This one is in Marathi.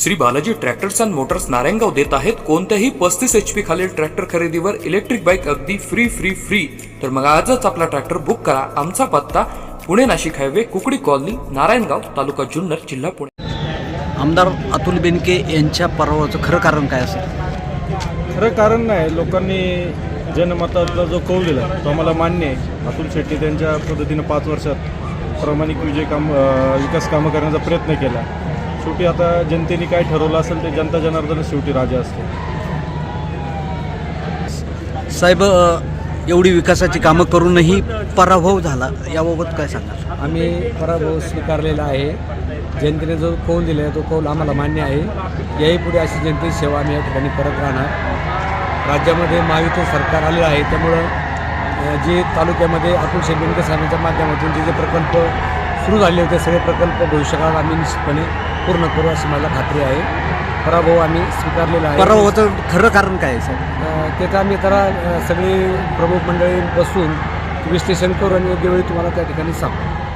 Shri Balaji tractors and motors Narayangaon देत आहेत. कोणत्याही पस्तीस एच पी खालील ट्रॅक्टर खरेदीवर इलेक्ट्रिक बाईक अगदी फ्री फ्री फ्री तर मग आजच आपला ट्रॅक्टर बुक करा. आमचा पत्ता पुणे नाशिक हायवे कुकडी कॉलनी नारायणगाव तालुका जुन्नर जिल्हा पुणे. आमदार अतुल बेनके यांच्या पराभवाचं खरं कारण काय असेल? खरं कारण नाही. लोकांनी जनमतातला जो कौल दिला तो आम्हाला मान्य आहे. अतुल शेट्टी त्यांच्या पद्धतीनं पाच वर्षात प्रामाणिक विजय काम अं, विकास कामं करण्याचा प्रयत्न केला. शेवटी आता जनतेने काय ठरवलं असेल ते जनता जनार्दन शेवटी राजा असते साहेब एवढी विकासाची कामं करूनही पराभव झाला याबाबत काय सांगाल? आम्ही पराभव स्वीकारलेला आहे. जनतेने जो कौल दिला आहे तो कौल आम्हाला मान्य आहे. याही पुढे अशी जनतेची सेवा आम्ही या ठिकाणी करत राहणार. राज्यामध्ये महायुती सरकार आलेलं आहे त्यामुळं जे तालुक्यामध्ये अतुल शेटबेनके साहेबांच्या माध्यमातून जे जे प्रकल्प सुरू झाले होते सगळे प्रकल्प भविष्यकाळात आम्ही निश्चितपणे पूर्ण करू अशी मला खात्री आहे. पराभव आम्ही स्वीकारलेला आहे. पराभवाचं खरं कारण काय आहे साहेब? अ, ते तर आम्ही अ, सगळी प्रमुख मंडळी बसून विश्लेषण करू आणि योग्य वेळी तुम्हाला त्या ठिकाणी सांगू.